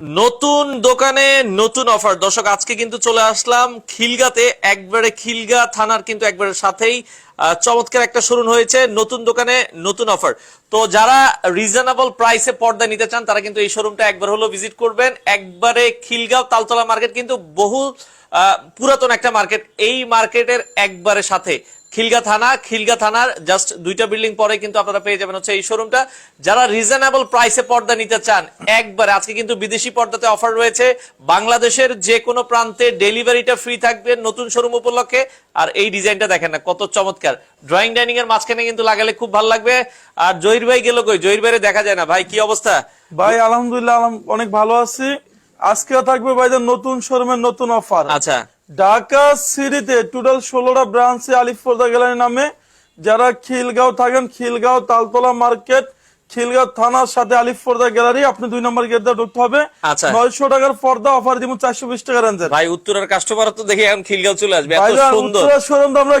নতুন দোকানে নতুন অফার দর্শক, আজকে কিন্তু চলে আসলাম খিলগাতে। একবারে খিলগা থানার কিন্তু একবারে সাথেই চমৎকার একটা শুরু হয়েছে, নতুন দোকানে নতুন অফার তো যারা রিজনেবল প্রাইসে পর্দা নিতে চান, তারা কিন্তু এই শোরুমটা একবার হলো ভিজিট করবেন। একবারে খিলগাঁও তালতলা মার্কেট কিন্তু বহু পুরাতন একটা মার্কেট এই মার্কেটের একবারে সাথে খিলগা থানা খিলগা থানার জাস্ট দুইটা বিল্ডিং পরে কিন্তু আপনারা পেয়ে যাবেন হচ্ছে এই শোরুমটা যারা রিজনেবল প্রাইসে পর্দা নিতে চান একবারে আজকে কিন্তু বিদেশি পর্দাতে অফার রয়েছে। বাংলাদেশের যে কোনো প্রান্তে ডেলিভারিটা ফ্রি থাকবে নতুন শোরুম উপলক্ষে। আর এই ডিজাইনটা দেখেন না কত চমৎকার। ড্রয়িং ডাইনিং এর মাঝখানে কিন্তু লাগালে খুব ভালো লাগবে। আর জহির ভাই গেল কই? জহির ভাইরে দেখা যায় না। ভাই কি অবস্থা? ভাই আলহামদুলিল্লাহ আলহাম- অনেক ভালো আছি। আজকে থাকবে ভাইদের নতুন শোরুমের নতুন অফার আচ্ছা। ঢাকা সিটিতে টোটাল ষোলোটা ব্রাঞ্চে আলিফ পর্দা গ্যালারি নামে যারা খিলগাঁও থাকেন খিলগাঁও তালতলা মার্কেট খিলগাঁও থানার সাথে আলিফ পর্দা গ্যালারি আপনি দুই নম্বর গেট দিয়ে ঢুকতে হবে। আচ্ছা। নয়শো টাকার পর্দা অফার দিব চারশো বিশ টাকা রেঞ্জের ভাই উত্তরার কাস্টমার তো দেখে এখন খিলগাঁও চলে আসবে সুন্দর। শোরুম আমরা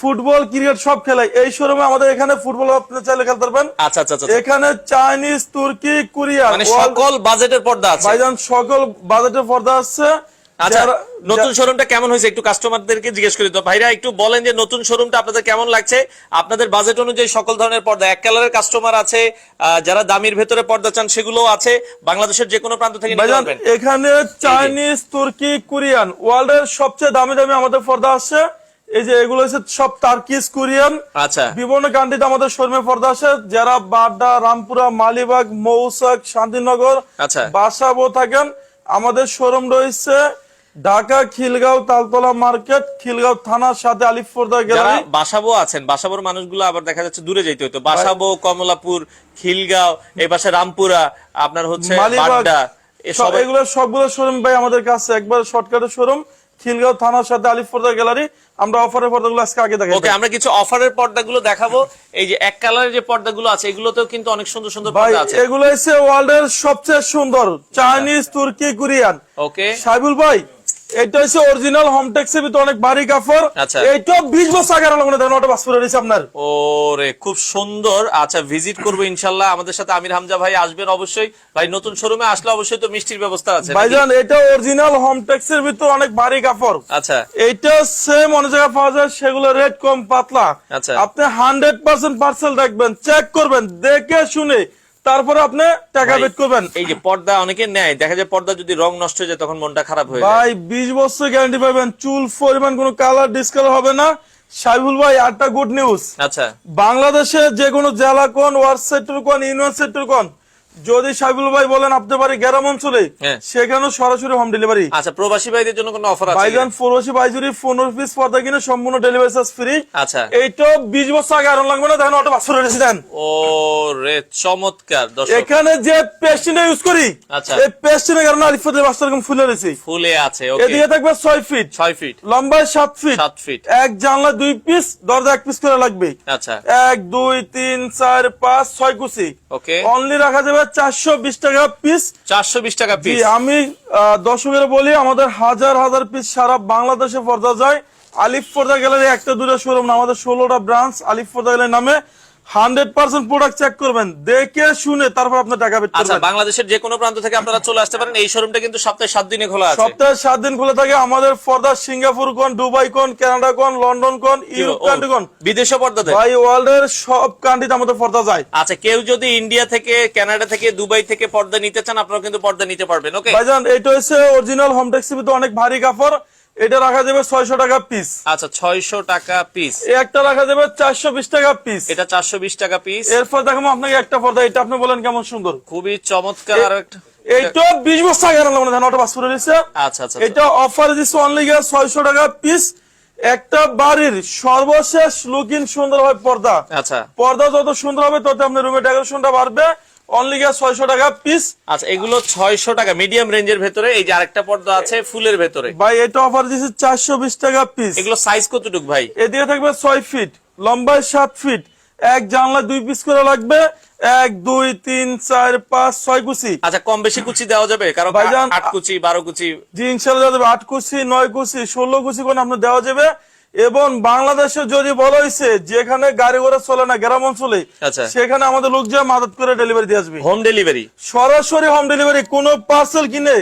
ফুটবল ক্রিকেট সব খেলাই। এই শোরুমে আমাদের এখানে ফুটবল আপনি চাইলে খেলতে পারবেন। আচ্ছা আচ্ছা আচ্ছা এখানে চাইনিজ তুর্কি কোরিয়ান মানে সকল বাজেটের পর্দা আছে। ভাইজান সকল বাজেটের পর্দা আছে। আচ্ছা নতুন শোরুমটা কেমন হয়েছে? একটু কাস্টমারদেরকে জিজ্ঞেস করি। তো ভাইরা একটু বলেন যে নতুন শোরুমটা আপনাদের কেমন লাগছে? আপনাদের বাজেট অনুযায়ী সকল ধরনের পর্দা এক কালারের কাস্টমার আছে যারা দামির ভেতরে পর্দা চান সেগুলোও আছে। বাংলাদেশের যে কোনো প্রান্ত থেকে নিতে পারবেন। এখানে চাইনিজ তুর্কি কোরিয়ান ওয়ার্ল্ড এর সবচেয়ে দামি দামি আমাদের পর্দা আছে। এই যে এগুলো হচ্ছে সব টার্কিস কোরিয়ান আচ্ছা। বিভিন্ন কান্ট্রিতে আমাদের শোরুমে পর্দা আছে। যারা বাড্ডা রামপুরা মালিবাগ মৌসাক শান্তিনগর আচ্ছা। বাসাবো থাকেন আমাদের শোরুম রয়েছে ঢাকা খিলগাঁও তালতলা মার্কেট খিলগাঁও থানার সাথে আলিফ পর্দা গ্যালারি। বাসাবো আছেন বাসাবোর মানুষগুলো আবার দেখা যাচ্ছে দূরে যেতে হতো বাসাবো কমলাপুর খিলগাঁও এই পাশে রামপুরা আপনার হচ্ছে বাড্ডা এগুলো সবগুলো শোরুম ভাই আমাদের কাছে একবার শর্টকাটের শোরুম। খিলগাঁও থানার সাথে আলিফ পর্দা গ্যালারি আমরা অফারের পর্দাগুলো আজকে আগে দেখাই। ওকে আমরা কিছু অফারের পর্দাগুলো দেখাবো। এই যে এক কালারের যে পর্দাগুলো আছে এগুলোতেও কিন্তু অনেক সুন্দর সুন্দর পর্দা আছে। এগুলো হচ্ছে ওয়ার্ল্ডের সবচেয়ে সুন্দর চাইনিজ তুর্কি কোরিয়ান ওকে। সাইবুল ভাই এটা হচ্ছে অরিজিনাল ভিতরে অনেক ভারী কাপড়। আচ্ছা। বছর আগে আনলাম দেখেন ওটা পাসপোর্ট রয়েছে আপনার। ওরে খুব সুন্দর। আচ্ছা ভিজিট করব আমাদের সাথে আমির হামজা ভাই আসবেন অবশ্যই। ভাই নতুন শোরুমে আসলে অবশ্যই তো মিষ্টির ব্যবস্থা আছে? ভাইজান এটা অরিজিনাল হোমটেক্স এর ভিতরে অনেক ভারী কাপড়। আচ্ছা। এইটা সেম অনেক জায়গায় পাওয়া যায় সেগুলো রেট কম পাতলা। আচ্ছা। আপনি হান্ড্রেড পার্সেন্ট পার্সেল দেখবেন চেক করবেন দেখে শুনে তারপরে আপনি টাকা বেট করবেন। এই যে পর্দা অনেকে নেয় দেখা যায় পর্দা যদি রং নষ্ট হয়ে যায় তখন মনটা খারাপ হয়ে যায়। ভাই বিশ বছর গ্যারান্টি পাবেন চুল পরিমাণ কোনো কালার ডিসকালার হবে না। সাইবুল ভাই আটটা গুড নিউজ আচ্ছা। বাংলাদেশে যে কোনো জেলা কোন ওয়ার্ড সেক্টর কোন ইউনিয়ন সেক্টর কোন যদি সাইবুল ভাই বলেন আপনার বাড়ি গ্রাম অঞ্চলে হ্যাঁ। সেখানেও সরাসরি হোম ডেলিভারি আচ্ছা প্রবাসী ভাইদের জন্য কোনো অফার আছে ভাইজান ফোরশি বাইজুরি পনেরো পিস পর্দা কিনে সম্পূর্ণ ডেলিভারি চার্জ ফ্রি আচ্ছা। এইটা বিশ বছর আগে আরও লাগবে না দেখেন অটো পাঁচশো রেখেছি দেন ও রে চমৎকার দর্শক। এখানে যে পেস্টিনটা ইউজ করি আচ্ছা। এই পেস্টিনের কারণে আলিফাতে বাচ্চা এরকম ফুলে রয়েছে ফুলে আছে ওকে এদিকে থাকবে ছয় ফিট ছয় ফিট লম্বায় সাত ফিট সাত ফিট এক জানলা দুই পিস দরজা এক পিস করে লাগবে। আচ্ছা। এক দুই তিন চার পাঁচ ছয় কুচি ওকে অনলি রাখা যাবে চারশো বিশ টাকা পিস চারশো বিশ টাকা পিস আমি আহ, দর্শকের বলি আমাদের হাজার হাজার পিস সারা বাংলাদেশে পর্দা যায়। আলিফ পর্দা গ্যালারি একটা দুটো শোরুম আমাদের ষোলোটা ব্রাঞ্চ আলিফ পর্দা গ্যালারি নামে। হান্ড্রেড পার্সেন্ট প্রোডাক্ট চেক করবেন দেখে শুনে তারপর আপনার টাকা বের আচ্ছা বাংলাদেশের যে কোনো প্রান্ত থেকে আপনারা চলে আসতে পারেন এই শোরুমটা কিন্তু সপ্তাহে সাত দিনে খোলা আছে। সপ্তাহে সাত দিন খুলে থাকে আমাদের পর্দা সিঙ্গাপুর কোন দুবাই কোন কানাডা কোন লন্ডন কোন ইউরোপ ও, কান্ট্রি কোন বিদেশে পর্দাতে ভাই ওয়ার্ল্ড এর সব কান্ট্রিতে আমাদের পর্দা যায়। আচ্ছা কেউ যদি ইন্ডিয়া থেকে কানাডা থেকে দুবাই থেকে পর্দা নিতে চান আপনারা কিন্তু পর্দা নিতে পারবেন ওকে ভাইজান এটা হচ্ছে অরিজিনাল হোম ট্যাক্সি অনেক ভারী কাপড়। এটা রাখা যাবে ছয়শো টাকা পিস আচ্ছা ছয়শো টাকা পিস একটা রাখা যাবে চারশো বিশ টাকা পিস এটা চারশো বিশ টাকা পিস এরপর দেখাবো আপনাকে একটা পর্দা এটা আপনি বলেন কেমন সুন্দর। খুবই চমৎকার আর একটা এইটা বিশ বছর আগে আনলাম না ওটা পাসপোর্ট রয়েছে। আচ্ছা আচ্ছা এটা অফার দিচ্ছে অনলি ছয়শো টাকা পিস একটা বাড়ির সর্বশেষ লুকিং সুন্দর হয় পর্দা। আচ্ছা। পর্দা যত সুন্দর হবে তত আপনার রুমের ডেকোরেশনটা বাড়বে। অনলি গিয়ে ছয়শো টাকা পিস আচ্ছা এগুলো ছয়শো টাকা। মিডিয়াম রেঞ্জের ভেতরে এই যে আরেকটা পর্দা আছে ফুলের ভেতরে। ভাই এটা অফার দিচ্ছে চারশো বিশ টাকা পিস এগুলো সাইজ কতটুক ভাই? এদিকে থাকবে ছয় ফিট লম্বায় সাত ফিট এক জানলা দুই পিস করে লাগবে। এক দুই তিন চার পাঁচ ছয় কুচি। আচ্ছা কম বেশি কুচি দেওয়া যাবে? কারও ভাইজান, আট কুচি বারো কুচি। জি ইনশাল্লাহ দেওয়া যাবে। আট কুচি নয় কুচি ষোলো কুচি কোন আপনার দেওয়া যাবে। এবং বাংলাদেশে যদি বলা হয়েছে যেখানে গাড়ি ঘোড়া চলে না গ্রাম অঞ্চলে আচ্ছা। সেখানে আমাদের লোক যে মাদত করে ডেলিভারি দিয়ে আসবে। হোম ডেলিভারি সরাসরি হোম ডেলিভারি কোন পার্সেল কিনে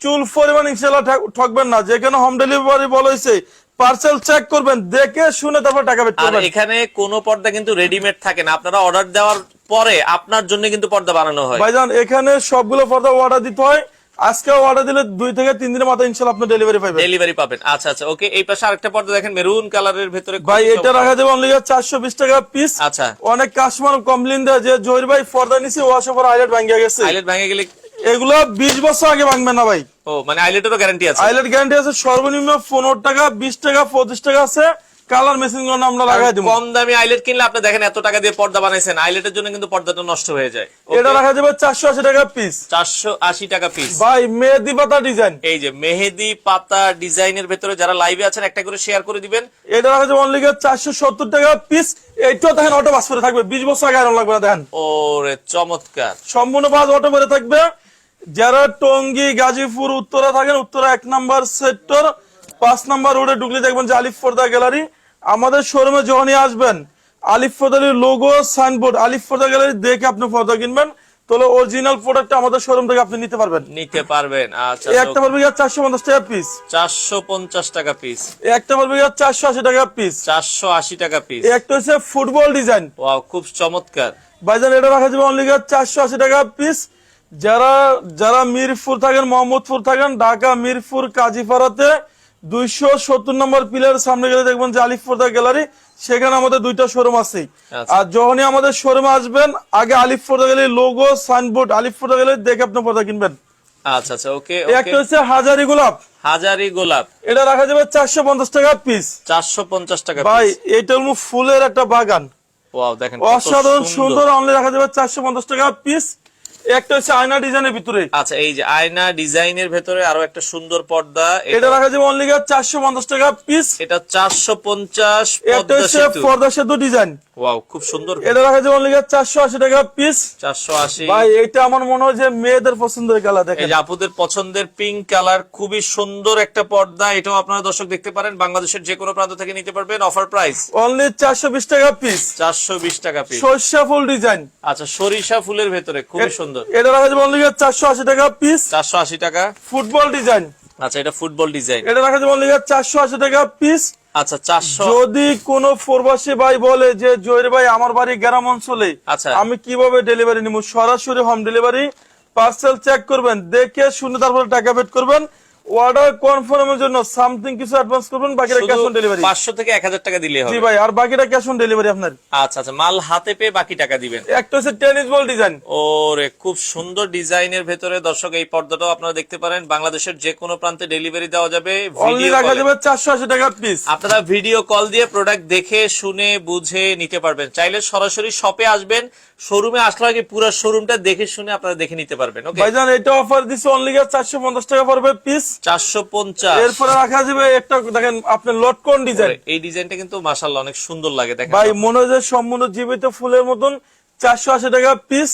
চুল পরিমাণ ইনশাল্লাহ ঠক- ঠকবেন না। যেখানে হোম ডেলিভারি বলা হয়েছে পার্সেল চেক করবেন দেখে শুনে তারপর টাকা আর করবেন। এখানে কোনো পর্দা কিন্তু রেডিমেড থাকে না। আপনারা অর্ডার দেওয়ার পরে আপনার জন্য কিন্তু পর্দা বানানো হয়। ভাইজান এখানে সবগুলো পর্দা অর্ডার দিতে হয়। আজকে অর্ডার দিলে দুই থেকে তিন দিনের মাথায় ইনশাল্লাহ আপনি ডেলিভারি পাবেন ডেলিভারি পাবেন। আচ্ছা আচ্ছা ওকে এই পাশে আরেকটা পর্দা দেখেন মেরুন কালারের ভেতরে ভাই এটা রাখা যাবে অনলি চারশো বিশ টাকা পিস আচ্ছা। অনেক কাস্টমার কমপ্লেন দেয় যে জহির ভাই পর্দা নিছি ওয়াশ ওভার আইলেট ভাঙ্গিয়া গেছে। আইলেট ভেঙে গেলে এগুলো বিশ বছর আগে ভাঙবে না ভাই। ও মানে আইলেটেরও গ্যারান্টি আছে। আইলেট গ্যারান্টি আছে সর্বনিম্ন পনেরো টাকা বিশ টাকা পঁচিশ টাকা আছে। কালার মেশিনগুলো আমরা লাগাই দিব। কম দামি আইলেট কিনলে আপনি দেখেন এত টাকা দিয়ে পর্দা বানাইছেন আইলেটের জন্য কিন্তু পর্দাটা নষ্ট হয়ে যায়। এটা রাখা যাবে চারশো আশি টাকা পিস চারশো আশি টাকা পিস ভাই মেহেদি পাতা ডিজাইন এই যে মেহেদি পাতা ডিজাইনের ভেতরে যারা লাইভে আছেন একটা করে শেয়ার করে দিবেন। এটা রাখা যাবে অনলি চারশো সত্তর টাকা পিস এইটাও দেখেন অটো বাস করে থাকবে। বিশ বছর আগে আয়রন লাগবে না দেখেন। ওরে চমৎকার। সম্পূর্ণ বাস অটো করে থাকবে। যারা টঙ্গী গাজীপুর উত্তরা থাকেন উত্তরা এক নাম্বার সেক্টর পাঁচ নাম্বার রোডে ঢুকলে দেখবেন যে আলিফ ফোর্দা গ্যালারি। আমাদের শোরুমে যখনই আসবেন আলিফ ফোর্দালির লোগো সাইনবোর্ড আলিফ ফোর্দা গ্যালারি দেখে আপনি পর্দা কিনবেন। তাহলে অরিজিনাল প্রোডাক্ট আমাদের শোরুম থেকে আপনি নিতে পারবেন। নিতে পারবেন আচ্ছা একটা পারবে চারশো পঞ্চাশ টাকা পিস চারশো পঞ্চাশ টাকা পিস একটা পারবে চারশো আশি টাকা পিস চারশো আশি টাকা পিস একটা হচ্ছে ফুটবল ডিজাইন ওয়াও খুব চমৎকার। ভাইজান এটা রাখা যাবে অনলি চারশো আশি টাকা পিস যারা যারা মিরপুর থাকেন মোহাম্মদপুর থাকেন ঢাকা মিরপুর কাজীপাড়াতে দুইশো সত্তর নম্বর পিলার সামনে গেলে দেখবেন যে গ্যালারি সেখানে আমাদের দুইটা শোরুম আছে আচ্ছা। আর যখনই আমাদের শোরুমে আসবেন আগে Alif Porda gallery logo signboard Alif Porda gallery দেখে আপনি পর্দা কিনবেন। আচ্ছা আচ্ছা ওকে একটা হচ্ছে হাজারি গোলাপ। হাজারি গোলাপ। এটা রাখা যাবে চারশো পঞ্চাশ টাকা পিস চারশো পঞ্চাশ টাকা ভাই এটা হলো ফুলের একটা বাগান। দেখেন অসাধারণ সুন্দর। অনলি রাখা যাবে চারশো পঞ্চাশ টাকা পিস একটা হচ্ছে আয়না ডিজাইনের ভিতরে। আচ্ছা এই যে আয়না ডিজাইনের ভেতরে আরও একটা সুন্দর পর্দা। এটা রাখা যাবে অনলি চারশো পঞ্চাশ টাকা পিস এটা চারশো পঞ্চাশ একটা হচ্ছে পর্দা সেতু ডিজাইন ওয়াও খুব সুন্দর। এটা রাখা যাবে অনলি চারশো আশি টাকা পিস চারশো আশি। ভাই এটা আমার মনে হয় যে মেয়েদের পছন্দের কালার এই দেখেন। যে আপুদের পছন্দের পিঙ্ক কালার খুবই সুন্দর একটা পর্দা। এটাও আপনারা দর্শক দেখতে পারেন বাংলাদেশের যে কোনো প্রান্ত থেকে নিতে পারবেন অফার প্রাইস অনলি চারশো বিশ টাকা পিস চারশো বিশ টাকা পিস সর্ষা ফুল ডিজাইন আচ্ছা সরিষা ফুলের ভেতরে খুবই সুন্দর। এটা রাখা যাবে অনলি টাকা পিস চারশো আশি টাকা। ফুটবল ডিজাইন আচ্ছা এটা ফুটবল ডিজাইন এটা রাখা যাবে অনলি টাকা পিস আচ্ছা চারশো যদি কোনো প্রবাসী ভাই বলে যে জয়ের ভাই আমার বাড়ি গ্রাম অঞ্চলে আচ্ছা। আমি কীভাবে ডেলিভারি নিব? সরাসরি হোম ডেলিভারি পার্সেল চেক করবেন দেখে শুনে তারপরে টাকা পেড করবেন। অর্ডার কনফার্মের জন্য সামথিং কিছু অ্যাডভান্স করবেন বাকিটা ক্যাশ অন ডেলিভারি পাঁচশো থেকে এক হাজার টাকা দিলে জি ভাই আর বাকিটা ক্যাশ অন ডেলিভারি আপনার। আচ্ছা আচ্ছা মাল হাতে পেয়ে বাকি টাকা দিবেন। একটা হচ্ছে টেনিস বল ডিজাইন ওরে খুব সুন্দর ডিজাইনের ভেতরে দর্শক এই পর্দাটাও আপনারা দেখতে পারেন। বাংলাদেশের যে কোনো প্রান্তে ডেলিভারি দেওয়া যাবে ভিডিও রাখা যাবে চারশো আশি টাকা পিস আপনারা ভিডিও কল দিয়ে প্রোডাক্ট দেখে শুনে বুঝে নিতে পারবেন। চাইলে সরাসরি শপে আসবেন। শোরুমে আসলে আগে পুরো শোরুমটা দেখে শুনে আপনারা দেখে নিতে পারবেন ওকে ভাইজান এটা অফার দিচ্ছে অনলি চারশো পঞ্চাশ টাকা পড়বে পিস চারশো পঞ্চাশ। এরপরে রাখা যাবে একটা দেখেন আপনার লটকন ডিজাইন এই ডিজাইনটা কিন্তু মাসাল্লাহ অনেক সুন্দর লাগে দেখেন ভাই মনে হয় সম্পূর্ণ জীবিত ফুলের মতন চারশো আশি টাকা পিস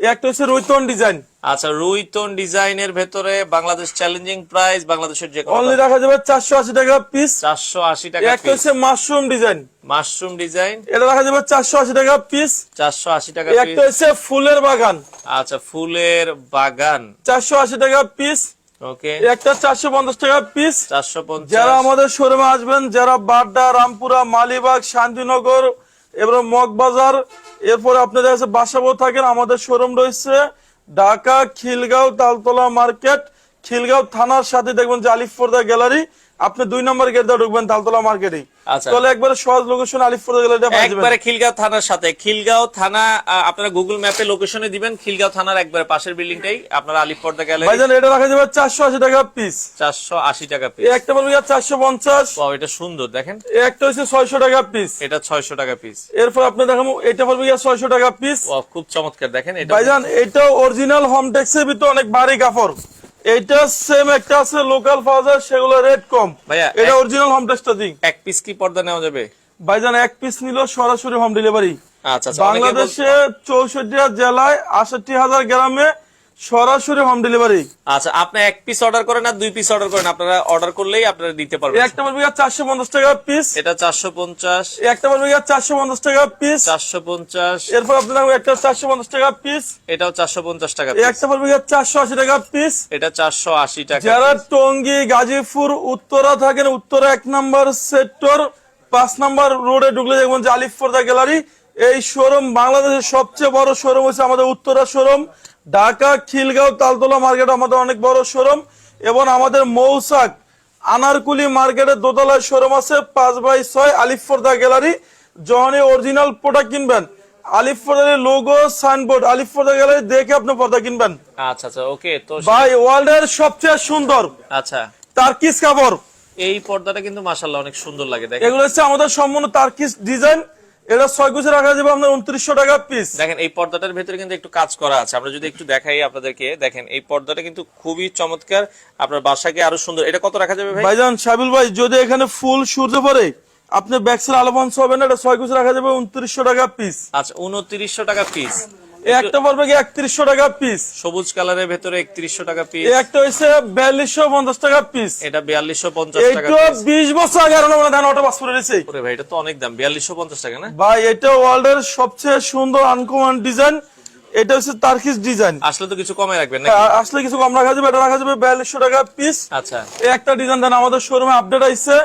একটা হচ্ছে ডিজাইন আচ্ছা রুইতন ডিজাইনের ভেতরে বাংলাদেশ চ্যালেঞ্জিং প্রাইস বাংলাদেশের যে অনলি রাখা যাবে চারশো আশি টাকা পিস চারশো আশি টাকা একটা হচ্ছে মাশরুম ডিজাইন মাশরুম ডিজাইন এটা রাখা যাবে চারশো আশি টাকা পিস চারশো আশি টাকা একটা হচ্ছে ফুলের বাগান। আচ্ছা ফুলের বাগান। চারশো আশি টাকা পিস ওকে একটা চারশো পঞ্চাশ টাকা পিস চারশো যারা আমাদের শোরুমে আসবেন যারা বাড্ডা রামপুরা মালিবাগ শান্তিনগর এবার মগবাজার এরপরে আপনাদের কাছে বাসাবো থাকেন আমাদের শোরুম রয়েছে ঢাকা খিলগাঁও তালতলা মার্কেট। খিলগাঁও থানার সাথে দেখবেন যে আলিফপর্দা গ্যালারি। আপনি দুই নম্বর গেট দিয়ে ঢুকবেন তালতলা মার্কেটে আচ্ছা। তাহলে একবারে সহজ লোকেশন একবারে খিলগাঁও থানার সাথে। খিলগাঁও থানা আপনারা গুগল ম্যাপে লোকেশনে দিবেন। খিলগাঁও থানার একবারে পাশের বিল্ডিংটাই আপনারা আলিপর্দা গেলে ভাইজান এটা রাখা যাবে টাকা পিস চারশো আশি টাকা পিস একটা বলবি চারশো পঞ্চাশ। Wow, এটা সুন্দর। দেখেন। একটা হচ্ছে ছয়শো টাকা পিস এটা ছয়শো টাকা পিস এরপর আপনি দেখাবো এটা বলবি ছয়শো টাকা পিস খুব চমৎকার। দেখেন এটা ভাইজান এটা অরিজিনাল হোম টেক্সের ভিতরে অনেক ভারী কাপড়। এইটা সেম একটা আছে লোকাল ফাজার সেগুলো রেট কম। ভাইয়া, এটা অরিজিনাল হোম টেক্সটা দিন এক পিস কি পর্দা নেওয়া যাবে? ভাইজান এক পিস নিল সরাসরি হোম ডেলিভারি আচ্ছা আচ্ছা বাংলাদেশে চৌষট্টি জেলায় আষট্টি হাজার গ্রামে সরাসরি হোম ডেলিভারি আচ্ছা আপনি এক পিস অর্ডার করেন আর দুই পিস অর্ডার করেন। আপনারা অর্ডার করলেই আপনারা দিতে পারবেন। একটা পড়বে চারশো পঞ্চাশ টাকা পিস এটা চারশো পঞ্চাশ। একটা পড়বে চারশো পঞ্চাশ টাকা পিস চারশো পঞ্চাশ। এরপর আপনার একটা চারশো পঞ্চাশ টাকা পিস এটাও চারশো পঞ্চাশ টাকা একটা পড়বে চারশো আশি টাকা পিস এটা চারশো আশি টাকা যারা টঙ্গী গাজীপুর উত্তরা থাকেন উত্তরা এক নম্বর সেক্টর পাঁচ নম্বর রোডে ঢুকলে দেখবেন যে আলিফ ফোর্দা গ্যালারি এই শোরুম বাংলাদেশের সবচেয়ে বড় শোরুম হচ্ছে আমাদের উত্তরা শোরুম ঢাকা খিলগাঁও তালতলা মার্কেট আমাদের অনেক বড় শোরুম এবং আমাদের মৌসাক আনারকুলি মার্কেটের দোতলায় শোরুম আছে পাঁচ বাই ছয় আলিফ ফোর্দা গ্যালারি। যখনই অরিজিনাল প্রোডাক্ট কিনবেন। আলিফ ফোর্দার লোগো সাইনবোর্ড আলিফ ফোর্দা গ্যালারি দেখে আপনি পর্দা কিনবেন। আচ্ছা আচ্ছা ওকে তো ভাই ওয়ার্ল্ডের সবচেয়ে সুন্দর আচ্ছা। তার্কিস কাপড়। এই পর্দাটা কিন্তু মাশাল্লাহ অনেক সুন্দর লাগে দেখেন। এগুলো হচ্ছে আমাদের সম্পূর্ণ তার্কিস ডিজাইন। এটা ছয় কুচি রাখা যাবে আপনার উনত্রিশশো টাকা পিস দেখেন এই পর্দাটার ভেতরে কিন্তু একটু কাজ করা আছে। আমরা যদি একটু দেখাই আপনাদেরকে দেখেন এই পর্দাটা কিন্তু খুবই চমৎকার। আপনার বাসাকে আরও সুন্দর। এটা কত রাখা যাবে ভাই? ভাইজান সাবিল ভাই যদি এখানে ফুল সূর্য পরে আপনি ব্যাকসেল আলোবান্স হবে না এটা ছয় কুচি রাখা যাবে উনত্রিশশো টাকা পিস আচ্ছা উনত্রিশশো টাকা পিস একটা পড়বে কি একত্রিশশো টাকা পিস সবুজ কালারের ভেতরে একত্রিশশো টাকা পিস একটা হচ্ছে বিয়াল্লিশশো পঞ্চাশ টাকা পিস এটা বিয়াল্লিশশো পঞ্চাশ টাকা বিশ বছর আগে আর অটো পাস করে ওরে ভাই এটা তো অনেক দাম বিয়াল্লিশশো পঞ্চাশ টাকা না? ভাই এটা ওয়ার্ল্ডের সবচেয়ে সুন্দর আনকমন ডিজাইন এটা হচ্ছে তার্কিস ডিজাইন আসলে তো কিছু কমে রাখবেন আসলে কিছু কম রাখা যাবে এটা রাখা যাবে বিয়াল্লিশশো টাকা পিস আচ্ছা। এই একটা ডিজাইন দেন আমাদের শোরুমে আপডেট আইছে।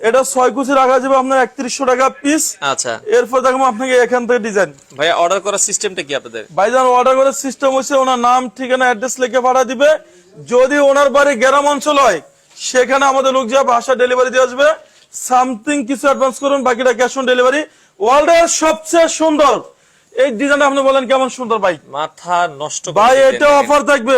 এটা ছয় কুচি রাখা যাবে আপনার একত্রিশশো টাকা পিস আচ্ছা। এরপর দেখব আপনাকে এখান থেকে ডিজাইন ভাই অর্ডার করার সিস্টেমটা কি আপনাদের? ভাইজান অর্ডার করার সিস্টেম হচ্ছে ওনার নাম ঠিকানা অ্যাড্রেস লিখে পাঠা দিবে। যদি ওনার বাড়ি গ্রাম অঞ্চল হয় সেখানে আমাদের লোক যা ভাষা ডেলিভারি দিয়ে আসবে। সামথিং কিছু অ্যাডভান্স করুন বাকিটা ক্যাশ অন ডেলিভারি ওয়ার্ল্ডের সবচেয়ে সুন্দর এই ডিজাইনটা আপনি বলেন কেমন সুন্দর ভাই। মাথা নষ্ট ভাই এটা অফার থাকবে।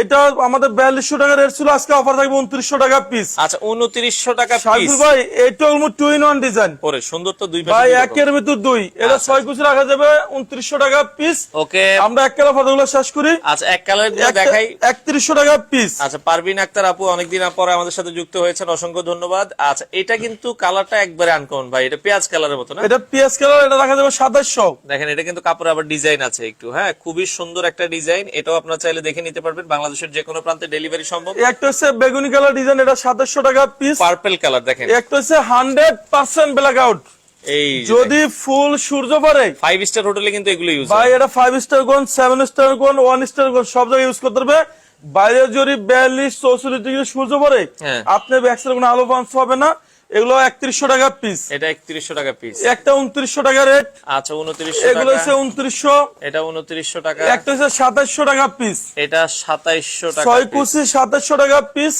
এটা আমাদের বিয়াল্লিশশো টাকা রেট ছিল আজকে অফার থাকবে উনত্রিশশো টাকা পিস আচ্ছা উনত্রিশশো টাকা পিস ভাই এটা almost two in one design ওরে সুন্দর তো দুই ভাই একের ভিতর দুই। এটা ছয় কুচি রাখা যাবে উনত্রিশশো টাকা পিস ওকে। আমরা এক কালা ফটোগুলো শেষ করি। আচ্ছা এক কালার দেখাই। একত্রিশশো টাকা পিস আচ্ছা পারবিন আক্তার আপু অনেকদিন পরে আমাদের সাথে যুক্ত হয়েছেন অসংখ্য ধন্যবাদ। আচ্ছা এটা কিন্তু কালারটা একবারে আনকমন ভাই এটা পেঁয়াজ কালারের মতো না? এটা পিএস কালার এটা রাখা যাবে সাতাশশো। দেখেন এটা কিন্তু কাপড়ে আবার ডিজাইন আছে একটু হ্যাঁ? খুবই সুন্দর একটা ডিজাইন এটাও আপনারা চাইলে দেখে নিতে পারবেন। বাংলাদেশের যে কোনো প্রান্তে ডেলিভারি সম্ভব। একটা হচ্ছে বেগুনি কালার ডিজাইন এটা সাতাশশো টাকা পিস পার্পল কালার দেখেন। একটা হচ্ছে হান্ড্রেড পার্সেন্ট ব্ল্যাক আউট এই যদি ফুল সূর্য পরে ফাইভ স্টার হোটেলে কিন্তু এগুলো ইউজ ভাই এটা ফাইভ স্টার কোন সেভেন স্টার কোন ওয়ান স্টার কোন সব জায়গায় ইউজ করতে পারবে। বাইরে যদি বিয়াল্লিশ চৌচল্লিশ ডিগ্রি সূর্য পরে হ্যাঁ। আপনি ব্যাকসাইড কোনো আলো পাঞ্চ হবে না। এগুলো একত্রিশশো টাকা পিস এটা একত্রিশশো টাকা পিস একটা উনত্রিশশো টাকা রেট আচ্ছা উনত্রিশশো এগুলো হচ্ছে উনত্রিশশো। এটা উনত্রিশশো টাকা। একটা হচ্ছে সাতাশশো টাকা পিস এটা সাতাইশশো টাকা ছয় কুচি সাতাশশো টাকা পিস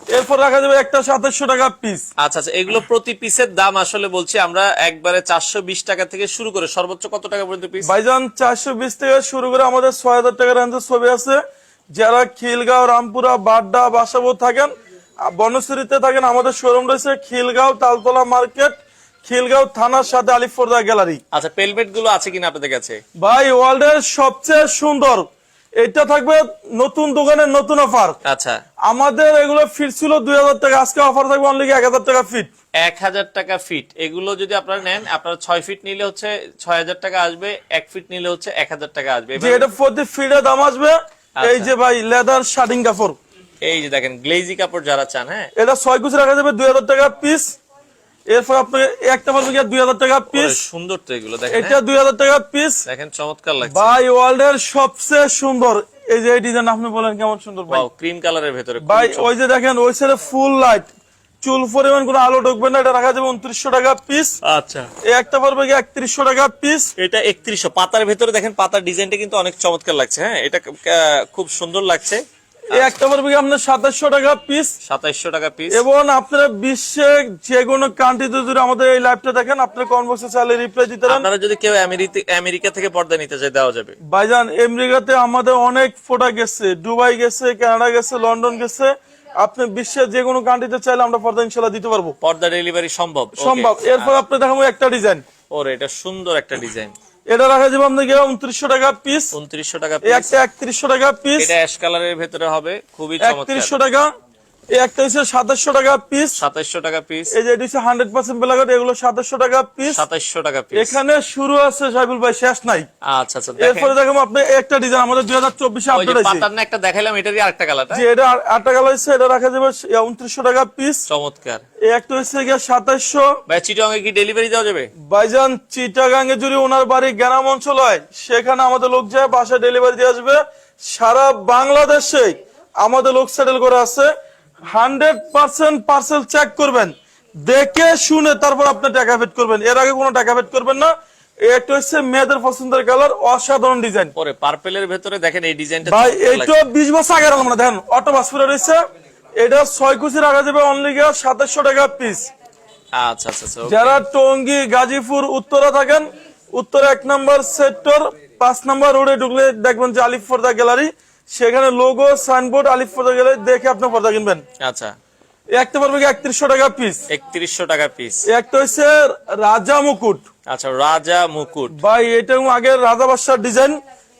এরপর রাখা যাবে একটা সাতাশশো টাকা পিস আচ্ছা আচ্ছা এগুলো প্রতি পিসের দাম আসলে বলছি আমরা একবারে চারশো বিশ টাকা থেকে শুরু করে সর্বোচ্চ কত টাকা পর্যন্ত পিস ভাইজান চারশো বিশ থেকে শুরু করে আমাদের ছয় হাজার টাকার ছবি আছে। যারা খিলগাঁও রামপুরা বাড্ডা বাসাবো থাকেন বনশ্রীতে থাকেন আমাদের শোরুম রয়েছে খিলগাঁও তালতলা মার্কেট খিলগাঁও থানার সাথে আলিফোর্দা গ্যালারি। আচ্ছা পেলমেটগুলো আছে কিনা আপনাদের কাছে? ভাই ওয়ার্ল্ড এর সবচেয়ে সুন্দর। এটা থাকবে নতুন দোকানের নতুন অফার আচ্ছা। আমাদের এগুলো ফিট ছিল দুই হাজার টাকা আজকে অফার থাকবে অনলি এক হাজার টাকা ফিট এক হাজার টাকা ফিট এগুলো যদি আপনারা নেন আপনারা ছয় ফিট নিলে হচ্ছে ছয় হাজার টাকা আসবে এক ফিট নিলে হচ্ছে এক হাজার টাকা আসবে। এটা প্রতি ফিটের দাম আসবে এই যে ভাই লেদার শার্টিং কাপড়। এই যে দেখেন গ্লেজি কাপড় যারা চান হ্যাঁ? এটা ছয় কুচি রাখা যাবে দুই হাজার টাকা পিস এরপর আপনাকে একটা পারবে দুই হাজার টাকা পিস সুন্দর তো এগুলো দেখেন এটা হ্যাঁ? দুই হাজার টাকা পিস দেখেন চমৎকার লাগছে। ভাই ওয়ার্ল্ড এর সবচেয়ে সুন্দর। এই যে ডিজাইন আপনি বলেন কেমন সুন্দর ভাই। ক্রিম কালারের ভেতরে ভাই ওই যে দেখেন ওই সাইডে ফুল লাইট চুল পরিমাণ কোনো আলো ঢুকবে না এটা রাখা যাবে উনত্রিশশো টাকা পিস আচ্ছা। এই একটা পারবে কি একত্রিশশো টাকা পিস এটা একত্রিশশো। পাতার ভেতরে দেখেন পাতার ডিজাইনটা কিন্তু অনেক চমৎকার লাগছে হ্যাঁ? এটা খুব সুন্দর লাগছে। এই একটা পারবে কি আপনার সাতাশশো টাকা পিস সাতাইশশো টাকা পিস এবং আপনারা বিশ্বে যে কোনো কান্ট্রিতে যদি আমাদের এই লাইভটা দেখেন আপনার কনভার্সে চাইলে রিপ্লাই দিতে পারেন। আপনারা যদি কেউ আমেরিকা থেকে পর্দা নিতে চায় দেওয়া যাবে। ভাইজান আমেরিকাতে আমাদের অনেক ফোটা গেছে। দুবাই গেছে কানাডা গেছে লন্ডন গেছে। আপনি বিশ্বের যে কোনো কান্ট্রিতে চাইলে আমরা পর্দা ইনশাল্লাহ দিতে পারব। পর্দা ডেলিভারি সম্ভব। সম্ভব। এরপর আপনি দেখাবো একটা ডিজাইন ওরে এটা সুন্দর একটা ডিজাইন এটা রাখা যাবে আপনাকে উনত্রিশশো টাকা পিস উনত্রিশশো টাকা একটা একত্রিশশো টাকা পিস এটা অ্যাশ কালারের ভেতরে হবে খুবই একত্রিশশো টাকা। একটা হচ্ছে সাতাশশো টাকা পিস টাকা পিস এই যে এটা হচ্ছে হান্ড্রেড পার্সেন্ট বেলাগট এগুলো সাতাশশো টাকা পিস টাকা পিস এখানে শুরু আছে সাইবুল ভাই শেষ নাই। আচ্ছা আচ্ছা এরপরে দেখো আপনি একটা ডিজাইন আমাদের দুই হাজার চব্বিশে আপডেট আছে পাতার একটা দেখাইলাম এটারই আরেকটা কালার যে এটা আটটা কালার হচ্ছে এটা রাখা যাবে উনত্রিশশো টাকা পিস চমৎকার। এই একটা হচ্ছে গিয়ে সাতাশশো। ভাই কি ডেলিভারি দেওয়া যাবে? ভাইজান যদি ওনার বাড়ি গ্রাম অঞ্চল হয় সেখানে আমাদের লোক যায় বাসায় ডেলিভারি দিয়ে আসবে সারা বাংলাদেশে আমাদের লোক সেটেল করে আছে। হান্ড্রেড পার্সেন্ট পার্সেল চেক করবেন দেখে শুনে তারপর আপনি টাকা পেড করবেন। এর আগে কোনো টাকা পেড করবেন না। একটা হচ্ছে মেয়েদের পছন্দের কালার অসাধারণ ডিজাইন। পরে পার্পেলের ভেতরে দেখেন এই ডিজাইনটা ভাই এইটা বিশ বছর আগে আমরা দেখেন অটো বাস ফিরে রয়েছে। এটা ছয় কুচি রাখা যাবে অনলি গিয়ে সাতাশশো টাকা পিস আচ্ছা আচ্ছা আচ্ছা যারা টঙ্গী গাজীপুর উত্তরা থাকেন উত্তরা এক নম্বর সেক্টর পাঁচ নম্বর রোডে ঢুকলে দেখবেন যে আলিফ ফর্দা গ্যালারি সেখানে logo signboard Alif Porda gallery দেখে আপনি পর্দা কিনবেন। আচ্ছা। একটা পারবে একত্রিশশো টাকা পিস একত্রিশশো টাকা পিস একটা হচ্ছে রাজা মুকুট। আচ্ছা রাজা মুকুট। ভাই এটা আগের রাজা বাদশার ডিজাইন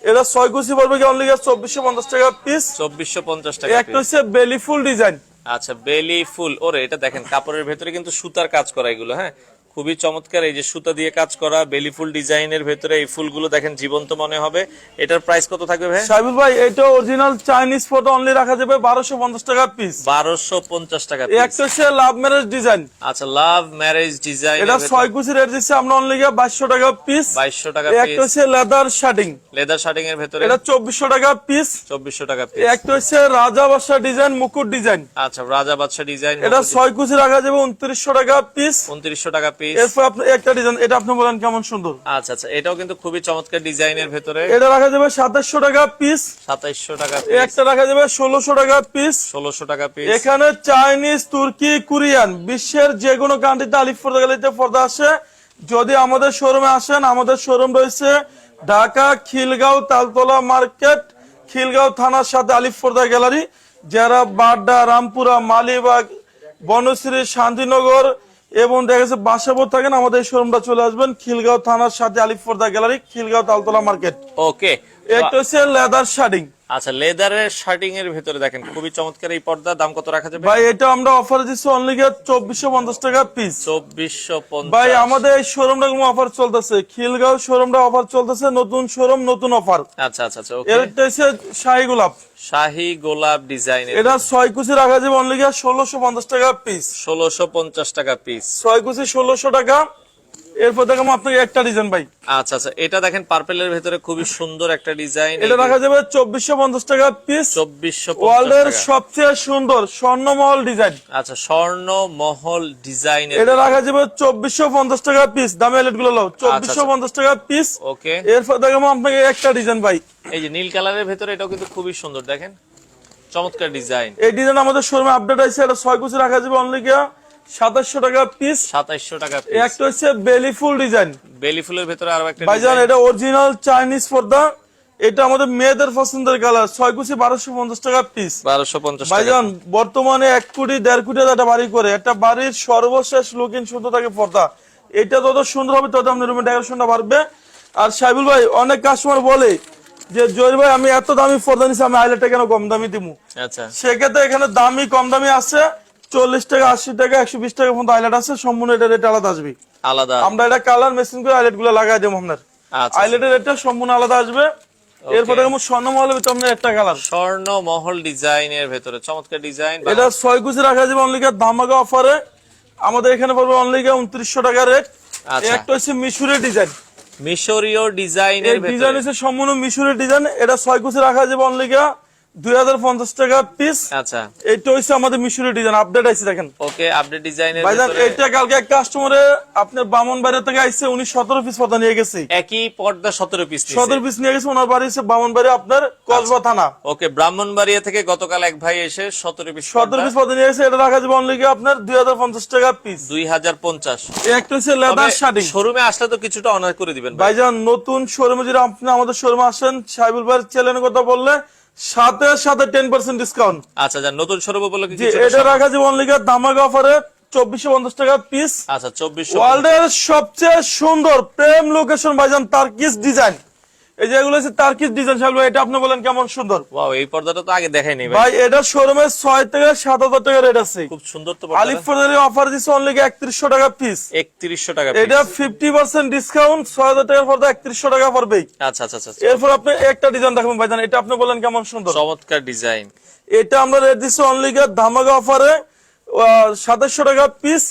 এটা ছয় কুচি পড়বে কি অনলি চব্বিশশো পঞ্চাশ টাকা পিস চব্বিশশো পঞ্চাশ টাকা একটা। হচ্ছে বেলিফুল ডিজাইন আচ্ছা বেলি ফুল ওরে এটা দেখেন কাপড়ের ভেতরে কিন্তু সুতার কাজ করা এগুলো হ্যাঁ? খুবই চমৎকার এই যে সুতা দিয়ে কাজ করা বেলি ফুল ডিজাইনের ভেতরে এই ফুলগুলো দেখেন জীবন্ত মনে হবে। এটার প্রাইস কত থাকবে ভাই? সাইবুল ভাই এটা অরিজিনাল চাইনিজ ফটো অনলি রাখা যাবে বারোশো পঞ্চাশ টাকা পিস বারোশো পঞ্চাশ টাকা এই piece। একটা হচ্ছে লাভ ম্যারেজ ডিজাইন আচ্ছা লাভ ম্যারেজ ডিজাইন এটা ছয় কুচি রেট দিচ্ছে আমরা অনলি বাইশশো টাকা পিস বাইশশো টাকা পিস একটা হচ্ছে লেদার শার্টিং লেদার শার্টিং এর ভেতরে এটা চব্বিশশো টাকা পিস চব্বিশশো টাকা পিস একটা হচ্ছে রাজা বাসা ডিজাইন মুকুট ডিজাইন আচ্ছা রাজা বাদশা ডিজাইন এটা ছয় কুচি রাখা যাবে উনত্রিশশো টাকা পিস উনত্রিশশো টাকা পিস এরপর আপনি একটা ডিজাইন এটা আপনি বলেন কেমন সুন্দর? আচ্ছা আচ্ছা এটাও কিন্তু খুবই চমৎকার ডিজাইনের ভেতরে। এটা রাখা যাবে সাতাশশো টাকা পিস টাকা একটা রাখা যাবে ষোলোশো টাকা পিস টাকা পিস এখানে চাইনিজ তুর্কি কোরিয়ান বিশ্বের যে কোনো কান্ট্রিতে আলিফ পর্দা পর্দা আসে। যদি আমাদের শোরুমে আসেন আমাদের শোরুম রয়েছে ঢাকা খিলগাঁও তালতলা মার্কেট খিলগাঁও থানার সাথে আলিফ পর্দা গ্যালারি। যারা বাড্ডা রামপুরা মালিবাগ বনশ্রী শান্তিনগর এবং দেখা যাচ্ছে বাসাবোধ থাকেন আমাদের শোরুমটা চলে আসবেন খিলগাঁও থানার সাথে Alif Porda gallery Khilgaon Taltala market. Okay এটা হচ্ছে লেদার শার্টিং আচ্ছা লেদারের শার্টিং এর ভেতরে দেখেন খুবই চমৎকার এই পর্দা। দাম কত রাখা যাবে? ভাই এটা আমরা অফার দিচ্ছি অনলি চব্বিশশো পঞ্চাশ টাকা পিস চব্বিশশো ভাই আমাদের এই শোরুমটা কোনো অফার চলতেছে। খিলগাঁও শোরুমটা অফার চলতেছে নতুন শোরুম নতুন অফার আচ্ছা আচ্ছা আচ্ছা ওকে এটা হচ্ছে শাহী গোলাপ। শাহী গোলাপ ডিজাইন এটা ছয় কুচি রাখা যাবে অনলি ষোলোশো পঞ্চাশ টাকা পিস ষোলোশো পঞ্চাশ টাকা পিস ছয় কুচি ষোলোশো টাকা। এরপর দেখো আপনাকে একটা ডিজাইন ভাই। আচ্ছা আচ্ছা এটা দেখেন পার্পেলের ভেতরে খুবই সুন্দর একটা ডিজাইন এটা রাখা যাবে চব্বিশশো পঞ্চাশ টাকা পিস চব্বিশশো ওয়ার্ল্ডের সবচেয়ে সুন্দর স্বর্ণমহল ডিজাইন আচ্ছা স্বর্ণ মহল ডিজাইনের এটা রাখা যাবে চব্বিশশো পঞ্চাশ টাকা পিস দামে এলেটগুলো লো চব্বিশশো পঞ্চাশ টাকা পিস ওকে। এরপর দেখো আপনাকে একটা ডিজাইন ভাই। এই যে নীল কালারের ভেতরে এটাও কিন্তু খুবই সুন্দর দেখেন। চমৎকার ডিজাইন এই ডিজাইন আমাদের শোরুমে আপডেট আছে এটা ছয় কুচি রাখা যাবে অনলি গিয়া। সাতাশশো টাকা পিস সাতাইশশো টাকা একটা হচ্ছে বেলি ফুল ডিজাইন বেলি ফুলের ভেতরে আরও একটা ভাইজান এটা অরিজিনাল চাইনিজ পর্দা। এটা আমাদের মেয়েদের পছন্দের কালার ছয় কুচি বারোশো পঞ্চাশ টাকা পিস বারোশো পঞ্চাশ ভাইজান বর্তমানে এক কোটি দেড় কোটি একটা বাড়ি করে। একটা বাড়ির সর্বশেষ লুকিং সুন্দর থাকে পর্দা। এটা যত সুন্দর হবে তত আপনার রুমে ডেকোরেশনটা বাড়বে। আর সাইবুল ভাই অনেক কাস্টমার বলে যে জয় ভাই আমি এত দামি পর্দা নিচ্ছি আমি হাইলাইটটা কেন কম দামি দিমু? আচ্ছা। সেক্ষেত্রে এখানে দামি কম দামি আছে। চল্লিশ টাকা আশি টাকা একশো বিশ টাকা পর্যন্ত আছে সম্পূর্ণ এটা রেট আলাদা আসবে। আলাদা। আমরা এটা কালার মেশিন করে হাইলাইটগুলো লাগাই দেবো আপনার। আচ্ছা। রেটটা সম্পূর্ণ আলাদা আসবে। এরপরে আমার স্বর্ণমহলের ভিতরে আপনার একটা কালার স্বর্ণ মহল ডিজাইনের ভেতরে চমৎকার ডিজাইন এটা ছয় কুচি রাখা যাবে অনলি ধামাকা অফারে আমাদের এখানে পড়বে অনলি উনত্রিশশো টাকা রেট। একটা হচ্ছে মিশুরের ডিজাইন মিশরীয় ডিজাইনের ডিজাইন হচ্ছে সম্পূর্ণ মিশুরের ডিজাইন এটা ছয় কুচি রাখা যাবে অনলি দুই হাজার পঞ্চাশ টাকা পিস আচ্ছা। এটা হচ্ছে আমাদের মিশুরের ডিজাইন আপডেট দেখেন। ওকে আপডেট এটা কালকে এক কাস্টমারে আপনার বামন বাইরে থেকে আইসে উনি সতেরো পিস পর্দা নিয়ে গেছে। একই পর্দা সতেরো পিস সতেরো পিস নিয়ে গেছে ওনার বাড়ি হচ্ছে বামন বাড়ি আপনার কসবা থানা। ওকে ব্রাহ্মণবাড়িয়া থেকে গতকাল এক ভাই এসে সতেরো পিস সতেরো পিস পর্দা নিয়ে গেছে এটা রাখা যাবে অনলি আপনার দুই হাজার পঞ্চাশ টাকা পিস দুই হাজার পঞ্চাশ। একটা হচ্ছে লেদার শার্টিং শোরুমে আসলে তো কিছুটা অনার করে দিবেন ভাই। ভাইজান নতুন শোরুমে যদি আপনি আমাদের শোরুমে আসেন সাহেবুল ভাইয়ের চ্যানেলের কথা বললে সাথে সাথে টেন পার্সেন্ট ডিসকাউন্ট আচ্ছা যা নতুন স্বরূপ উপলক্ষে এটা রাখা জীবন অনলি দামাগা অফারে চব্বিশশো পঞ্চাশ টাকা পিস আচ্ছা চব্বিশশো ওয়ার্ল্ডের সবচেয়ে সুন্দর প্রেম লোকেশন বাজান তার কিস ডিজাইন এই যে এগুলো হচ্ছে তার্কিস ডিজাইন সাহেব এটা আপনি বলেন কেমন সুন্দর? ওয়াও এই পর্দাটা তো আগে দেখাইনি ভাই। ভাই এটা শোরুমে থেকে সাত হাজার টাকা রেট আছে। খুব সুন্দর তো আলিফ ফজলি অফার অনলি একত্রিশশো টাকা পিস একত্রিশশো টাকা এটা ডিসকাউন্ট টাকার পর্দা টাকা পড়বেই আচ্ছা আচ্ছা আচ্ছা এরপর আপনি একটা ডিজাইন দেখবেন ভাইজান এটা আপনি বলেন কেমন সুন্দর? চমৎকার ডিজাইন এটা আমরা রেট দিচ্ছি অনলি ধামাকা অফারে সাতাশশো টাকা পিস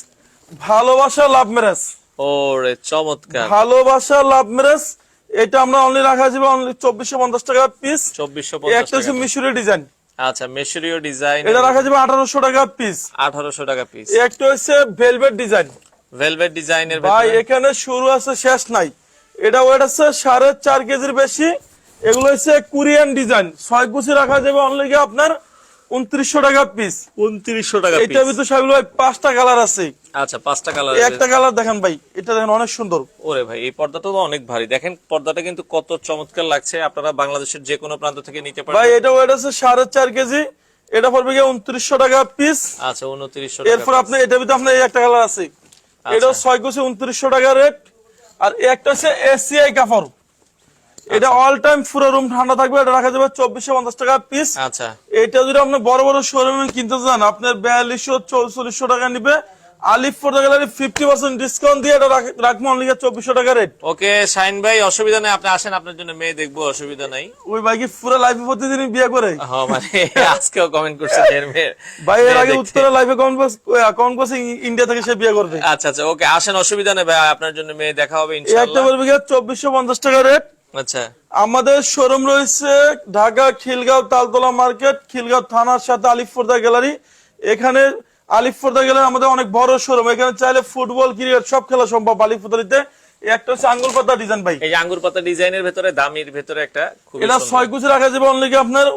ভালোবাসা লাভ ম্যারেজ ওরে চমৎকার। ভালোবাসা লাভ ম্যারেজ এটা আমরা অনলি রাখা যাবে অনলি চব্বিশশো পঞ্চাশ টাকা পিস চব্বিশশো একটা হচ্ছে মিশরি ডিজাইন আচ্ছা মেশরীয় ডিজাইন এটা রাখা যাবে আঠারোশো টাকা পিস আঠারোশো টাকা পিস একটা হচ্ছে ভেলভেট ডিজাইন ভেলভেট ডিজাইনের ভাই এখানে শুরু আছে শেষ নাই। এটা ওয়েট আছে সাড়ে চার কেজির বেশি। এগুলো হচ্ছে কোরিয়ান ডিজাইন ছয় কুচি রাখা যাবে অনলি আপনার উনত্রিশশো টাকা পিস উনত্রিশশো টাকা এটার। ভিতরে সবগুলো ভাই পাঁচটা কালার আছে। আচ্ছা পাঁচটা কালার একটা কালার দেখেন ভাই এটা দেখেন অনেক সুন্দর। ওরে ভাই এই পর্দাটা তো অনেক ভারী। দেখেন পর্দাটা কিন্তু কত চমৎকার লাগছে। আপনারা বাংলাদেশের যে কোনো প্রান্ত থেকে নিতে ভাই এটা ওয়েট আছে সাড়ে চার কেজি। এটা পড়বে গিয়ে উনত্রিশশো টাকা পিস আচ্ছা উনত্রিশশো এরপর আপনি এটা ভিতরে আপনার এই একটা কালার আছে। এটা ছয় কুচি উনত্রিশশো টাকা রেট আর একটা হচ্ছে এসিআই কাপড়। এটা অল টাইম পুরো রুম ঠান্ডা থাকবে এটা রাখা যাবে চব্বিশশো পঞ্চাশ টাকা পিস আচ্ছা। এটা যদি আপনি বড় বড় শোরুমে কিনতে চান আপনার বিয়াল্লিশশো চৌচল্লিশশো টাকা নিবে। Alif Porda gallery fifty percent discount দিয়ে এটা রাখ- রাখব অনলি চব্বিশশো টাকা রেট ওকে শাইন ভাই অসুবিধা নেই আপনি আসেন আপনার জন্য মেয়ে দেখব অসুবিধা নাই। ওই ভাই কি পুরো লাইফে বিয়ে করে। হ্যাঁ মানে আজকেও কমেন্ট করছে এর মেয়ে ভাই এর আগে উত্তরা লাইফে কমেন্ট কমেন্ট করছে ইন্ডিয়া থেকে সে বিয়ে করবে। আচ্ছা আচ্ছা ওকে আসেন অসুবিধা নেই ভাই আপনার জন্য মেয়ে দেখা হবে একটা বলবে চব্বিশশো পঞ্চাশ টাকা রেট আচ্ছা। আমাদের শোরুম রয়েছে ঢাকা খিলগাঁও তালতলা মার্কেট খিলগাঁও থানার সাথে আলিফোর্দা গ্যালারি। এখানে আলিফোর্দা গ্যালারি আমাদের অনেক বড় শোরুম এখানে চাইলে ফুটবল ক্রিকেট সব খেলা সম্ভব আলিফোর্দারিতে একটা হচ্ছে আঙ্গুর পাতা ডিজাইন ভাই। এই আঙ্গুর পাতা ডিজাইনের ভেতরে দামির ভেতরে একটা এটা ছয় কুচি রাখা যাবে অনলি আপনার?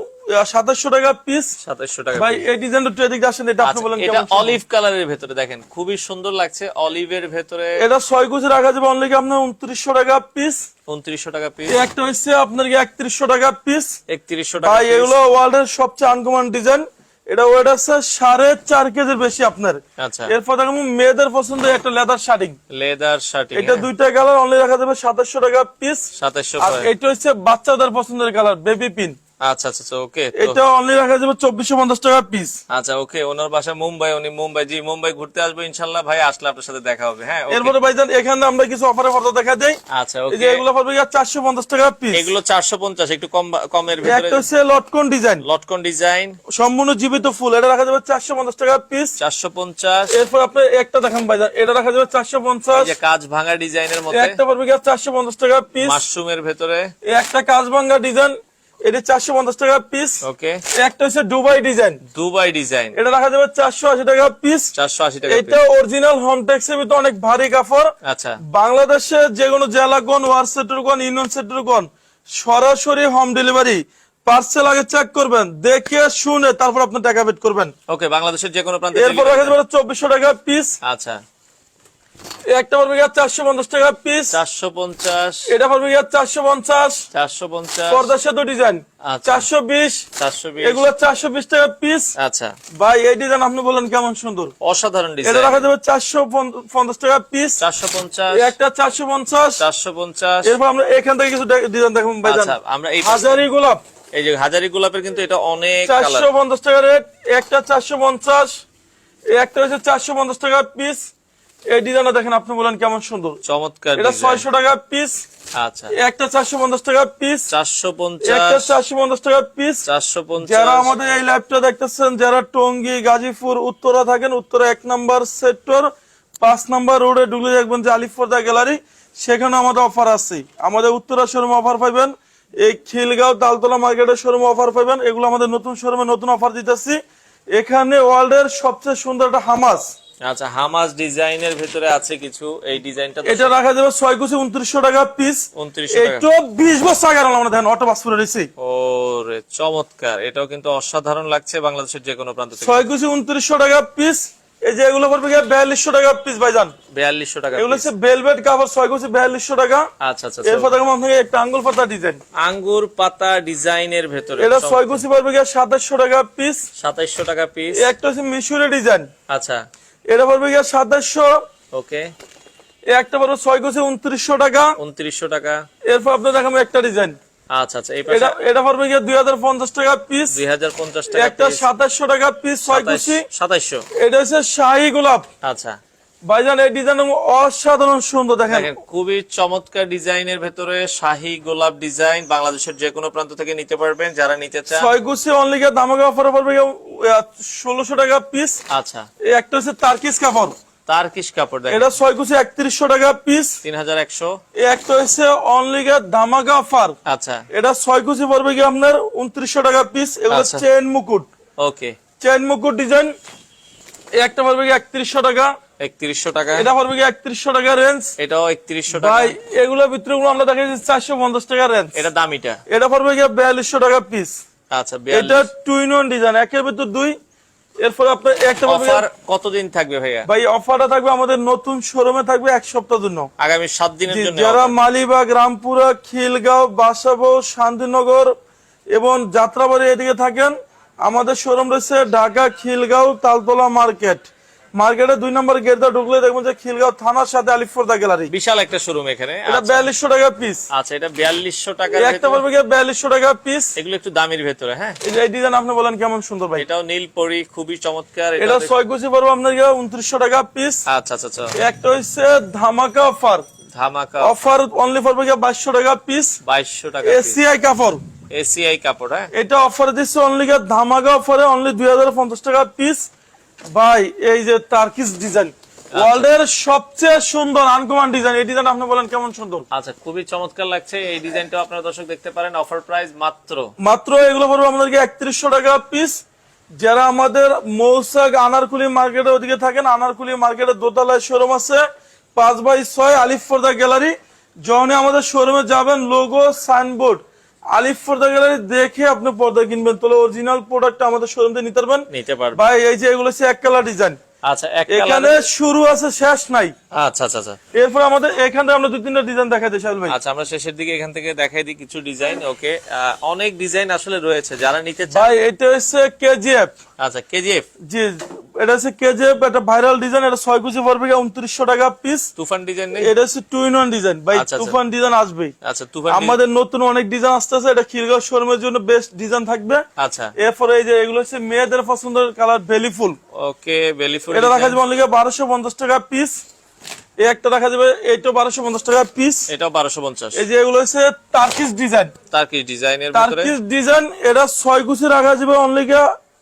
সাতাশশো টাকা পিস সাতাশশো টাকা ভাই piece। এই ডিজাইনটা একটু এদিকে আসেন এটা আপনি আচ্ছা, বলেন এটা অলিভ কালারের ভেতরে দেখেন খুবই সুন্দর লাগছে অলিভের ভেতরে এটা ছয় রাখা যাবে অনলি আপনার উনত্রিশশো টাকা পিস উনত্রিশশো টাকা পিস একটা হচ্ছে আপনার একত্রিশশো টাকা পিস একত্রিশশো টাকা ভাই piece। এগুলো ওয়ার্ল্ডের সবচেয়ে আনকমন ডিজাইন এটা ওয়েট আছে সাড়ে চার কেজির বেশি আপনার। আচ্ছা। এরপর দেখুন মেয়েদের পছন্দ একটা লেদার শার্টিং লেদার শার্টিং এটা দুইটা কালার অনলি রাখা যাবে সাতাশশো টাকা পিস সাতাশশো আর এটা হচ্ছে বাচ্চাদের পছন্দের কালার বেবি পিন আচ্ছা আচ্ছা আচ্ছা ওকে এটা অনলি রাখা যাবে চব্বিশশো পঞ্চাশ টাকা পিস আচ্ছা ওকে ওনার বাসা মুম্বাই উনি মুম্বাই জি মুম্বাই ঘুরতে আসব ইনশাল্লাহ ভাই আসলে আপনার সাথে দেখা হবে হ্যাঁ এরপরে ভাইজান এখানে আমরা কিছু অফারে ফটো দেখা দেই। আচ্ছা ওকে যে এগুলো পড়বে চারশো পঞ্চাশ টাকা পিস এগুলো চারশো পঞ্চাশ একটু কম কমের ভিতরে একটা হচ্ছে লটকন ডিজাইন লটকন ডিজাইন সম্পূর্ণ জীবিত ফুল এটা রাখা যাবে চারশো পঞ্চাশ টাকা পিস চারশো পঞ্চাশ। এরপর আপনি একটা দেখান ভাইজান এটা রাখা যাবে চারশো পঞ্চাশ। কাজ ভাঙা ডিজাইনের মধ্যে। একটা পড়বে চারশো পঞ্চাশ টাকা পিস মাশরুমের ভেতরে। একটা কাজভাঙ্গা ডিজাইন এটা চারশো পঞ্চাশ টাকা পিস ওকে একটা হচ্ছে দুবাই ডিজাইন দুবাই ডিজাইন এটা রাখা যাবে চারশো আশি টাকা পিস চারশো আশি টাকা এটা অরিজিনাল হোম এর ভিতরে অনেক ভারী কাপড়। আচ্ছা। বাংলাদেশে যে কোনো জেলা কোন ওয়ার সেক্টর কোন ইউনিয়ন সরাসরি হোম ডেলিভারি পার্সেল আগে চেক করবেন দেখে শুনে তারপর আপনি টাকা পেড করবেন। ওকে বাংলাদেশের যে কোনো প্রান্তে এরপর রাখা যাবে চব্বিশশো টাকা পিস আচ্ছা। একটা পড়বে গিয়ে চারশো পঞ্চাশ টাকা পিস চারশো পঞ্চাশ। এটা পড়বে গিয়ে চারশো পঞ্চাশ। চারশো পঞ্চাশ। পর্দা সেতু ডিজাইন। চারশো বিশ। চারশো বিশ। এগুলো চারশো বিশ টাকা পিস আচ্ছা। ভাই এই ডিজাইন আপনি বলেন কেমন সুন্দর। অসাধারণ এটা রাখা যাবে চারশো পঞ্চাশ টাকা পিস চারশো পঞ্চাশ। একটা চারশো পঞ্চাশ। চারশো পঞ্চাশ। এরপর আমরা এখান থেকে কিছু ডিজাইন দেখুন ভাই আচ্ছা আমরা এই হাজারি গোলাপ। এই যে হাজারি গোলাপের কিন্তু এটা অনেক চারশো পঞ্চাশ টাকা রেট একটা চারশো পঞ্চাশ। একটা হচ্ছে চারশো পঞ্চাশ টাকা পিস এই ডিজাইনটা দেখেন আপনি বলেন কেমন সুন্দর। চমৎকার এটা ছয়শো টাকা পিস আচ্ছা। একটা চারশো পঞ্চাশ টাকা পিস চারশো একটা পঞ্চাশ চারশো পঞ্চাশ টাকা পিস চারশো পঞ্চাশ। যারা আমাদের এই লাইভটা দেখতেছেন যারা টঙ্গী গাজীপুর উত্তরা থাকেন উত্তরা এক নাম্বার সেক্টর পাঁচ নাম্বার রোডে ঢুকলে দেখবেন যে আলিফর্দা গ্যালারি সেখানে আমাদের অফার আছে। আমাদের উত্তরা শোরুম অফার পাইবেন এই খিলগাঁও তালতলা মার্কেটের শোরুম অফার পাইবেন এগুলো আমাদের নতুন শোরুমে নতুন অফার দিতেছি। এখানে ওয়ার্ল্ডের সবচেয়ে সুন্দর একটা হামাস। আচ্ছা হামাস ডিজাইনের ভেতরে আছে কিছু এই ডিজাইনটা এটা রাখা যাবে ছয় কুচি উনত্রিশশো টাকা পিস উনত্রিশশো টাকা। এইটা বিশ বছর আগে আমরা দেখেন অটো পাস করে ওরে চমৎকার। এটাও কিন্তু অসাধারণ লাগছে বাংলাদেশের যে কোনো প্রান্ত থেকে। ছয় কুচি উনত্রিশশো টাকা পিস এই যে এগুলো পড়বে বিয়াল্লিশশো টাকা পিস ভাইজান। বিয়াল্লিশশো টাকা এগুলো হচ্ছে ভেলভেট কাপড় ছয় কুচি বিয়াল্লিশশো টাকা। আচ্ছা আচ্ছা আচ্ছা। এরপর দেখো আপনাকে একটা আঙ্গুল পাতা ডিজাইন আঙ্গুর পাতা ডিজাইনের ভেতরে। এটা ছয় কুচি পড়বে গিয়ে সাতাশশো টাকা পিস সাতাইশশো টাকা পিস একটা হচ্ছে মিশরি ডিজাইন আচ্ছা। এটা পড়বে গিয়ে সাতাশশো। ওকে। একটা পড়বে ছয় গোছে উনত্রিশশো টাকা। উনত্রিশশো টাকা। এরপর আপনার দেখাবো একটা ডিজাইন। আচ্ছা আচ্ছা এই এটা এটা পড়বে গিয়ে টাকা পিস দুই হাজার পঞ্চাশ টাকা একটা টাকা পিস কুচি এটা হচ্ছে শাহী গোলাপ। আচ্ছা। ভাইজান এই ডিজাইন অসাধারণ সুন্দর দেখেন। খুবই চমৎকার ডিজাইনের ভেতরে শাহী গোলাপ ডিজাইন বাংলাদেশের যে কোনো প্রান্ত থেকে নিতে পারবেন যারা নিতে চান। ছয় কুচি অনলি দামাকে অফারে পড়বে ষোলোশো টাকা পিস আচ্ছা। একটা হচ্ছে তার্কিস কাপড়। কাপড় দেখেন। এটা ছয় কুচি একত্রিশশো টাকা পিস তিন হাজার একশো। একটা হচ্ছে অনলি গিয়ে ধামাকা অফার আচ্ছা। এটা ছয় কুচি পড়বে গিয়ে আপনার উনত্রিশশো টাকা পিস এগুলো আচ্ছা। চেন মুকুট। ওকে চেন মুকুট ডিজাইন একটা পড়বে গিয়ে একত্রিশশো টাকা? একত্রিশশো টাকা। এটা পড়বে গিয়ে একত্রিশশো টাকা রেঞ্জ এটাও একত্রিশশো টাকা। ভাই এগুলোর ভিতরে আমরা দেখাচ্ছি চারশো পঞ্চাশ টাকা রেঞ্জ এটা দামিটা। এটা পড়বে গিয়ে বিয়াল্লিশশো টাকা পিস আচ্ছা এটা টু ইন ওয়ান ডিজাইন একের ভিতর দুই এরপর আপনার একটা অফার কতদিন থাকবে ভাইয়া? ভাই অফারটা থাকবে আমাদের নতুন শোরুমে থাকবে এক সপ্তাহ জন্য। আগামী সাত দিনের জন্য যারা। মালিবাগ রামপুরা খিলগাঁও বাসাবো শান্তিনগর এবং যাত্রাবাড়ি এদিকে থাকেন আমাদের শোরুম রয়েছে ঢাকা খিলগাঁও তালতলা মার্কেট। মার্কেটে দুই নম্বর গেট ঢুকলে দেখবেন যে খিলগাঁও থানার সাথে আলিফর্দা গ্যালারি। বিশাল একটা শোরুম এখানে। এটা আচ্ছা। বিয়াল্লিশশো টাকা পিস আচ্ছা এটা বিয়াল্লিশশো টাকা একটা পড়বে গিয়ে বিয়াল্লিশশো টাকা পিস এগুলো একটু দামের ভেতরে হ্যাঁ? এই ডিজাইন আপনি বলেন কেমন সুন্দর ভাই। এটাও নীল পরি খুবই চমৎকার। এটা ছয় কুচি পড়বে আপনার গিয়ে উনত্রিশশো টাকা পিস আচ্ছা আচ্ছা আচ্ছা। একটা হচ্ছে ধামাকা অফার ধামাকা অফার অনলি গিয়ে বাইশশো টাকা পিস বাইশশো টাকা এসিআই কাপড়। এসিআই কাপড় হ্যাঁ? এটা অফার দিচ্ছে অনলি ধামাকা অফারে অনলি দুই হাজার পঞ্চাশ টাকা পিস ভাই এই যে টার্কিস ডিজাইন ওয়ার্ল্ডের সবচেয়ে সুন্দর আনকমান ডিজাইন এই ডিজাইন আপনি বলেন কেমন সুন্দর? আচ্ছা খুবই চমৎকার লাগছে। এই ডিজাইনটাও আপনারা দর্শক দেখতে পারেন। অফার প্রাইস মাত্র। মাত্র এগুলো পড়বে আমাদেরকে একত্রিশশো টাকা পিস যারা আমাদের মৌসাক আনারকুলি মার্কেটের ওদিকে থাকেন আনারকুলি মার্কেটের দোতলায় শোরুম আছে। পাঁচ বাই ছয় আলিফ ফোর্দা গ্যালারি যখনই আমাদের শোরুমে যাবেন logo signboard Alif Porda gallery দেখে আপনি পর্দা কিনবেন। তাহলে অরিজিনাল প্রোডাক্ট আমাদের শোরুম থেকে নিতে পারবেন। নিতে পারবেন। ভাই এই যে এগুলো হচ্ছে এক কালার ডিজাইন আচ্ছা এক এখানে শুরু আছে শেষ নাই। আচ্ছা আচ্ছা আচ্ছা। এরপর আমাদের এখান থেকে আমরা দুই তিনটা ডিজাইন দেখাই দিই ভাই। আচ্ছা আমরা শেষের দিকে এখান থেকে দেখাই দিই কিছু ডিজাইন ওকে অনেক ডিজাইন আসলে রয়েছে যারা নিতে চায় ভাই এটা হচ্ছে কেজিএফ আচ্ছা কেজিএফ জি এটা হচ্ছে কেজিএফ এটা ভাইরাল ডিজাইন এটা ছয় কুচি পড়বে উনত্রিশশো টাকা পিস তুফান ডিজাইন নেই? এটা হচ্ছে টু ইন ওয়ান ডিজাইন ভাই আচ্ছা, আচ্ছা। তুফান ডিজাইন আসবেই। আচ্ছা তুফান আমাদের নতুন অনেক ডিজাইন আসতেছে এটা খিলগাঁও শোরুমের জন্য বেস্ট ডিজাইন থাকবে। আচ্ছা। এরপরে এই যে এগুলো হচ্ছে মেয়েদের পছন্দের কালার বেলি ফুল ওকে বেলিফুল এটা রাখা যাবে অনলি বারোশো পঞ্চাশ টাকা পিস এই একটা রাখা যাবে এইটাও বারোশো পঞ্চাশ টাকা পিস এটাও বারোশো পঞ্চাশ। এই যে এগুলো হচ্ছে টার্কিস ডিজাইন তার্কিশ ডিজাইনের ভিতরে। টার্কিস ডিজাইন এটা ছয় কুচি রাখা যাবে অনলি